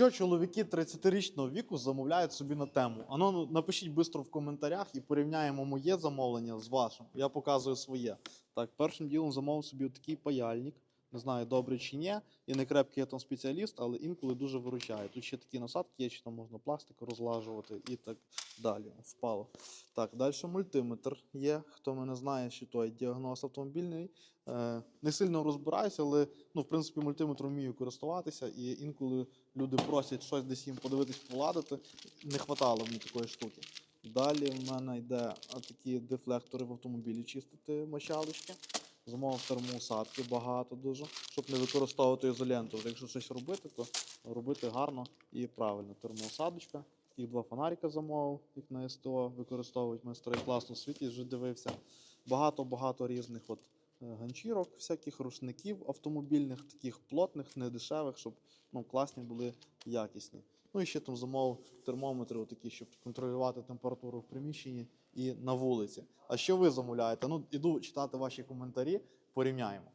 Що чоловіки 30-річного віку замовляють собі на тему? Ано ну, напишіть швидко в коментарях і порівняємо моє замовлення з вашим. Я показую своє. Так, першим ділом замовив собі такий паяльник. Не знаю, добрий чи ні. І не крепкий я там спеціаліст, але інколи дуже виручає. Тут ще такі насадки є, чи там можна пластик розлажувати і так далі. Впало. Так, далі мультиметр є. Хто мене знає, що той діагноз автомобільний. Е, не сильно розбираюся, але ну, в принципі мультиметром вмію користуватися. І інколи люди просять щось десь їм подивитись, поладити. Не хватало мені такої штуки. Далі в мене йде такі дефлектори в автомобілі чистити мочалочки. Замовив термоусадки багато дуже, щоб не використовувати ізоленту. Якщо щось робити, то робити гарно і правильно. Термоусадочка. Їх два фонарика замовив, їх на СТО використовують майстри класно в світі вже дивився. Багато-багато різних от ганчірок, всяких рушників автомобільних, таких плотних, недешевих, щоб ну, класні були якісні. Ну і ще там замовив термометри, отакі, щоб контролювати температуру в приміщенні і на вулиці. А що ви замовляєте? Ну, іду читати ваші коментарі, порівняємо.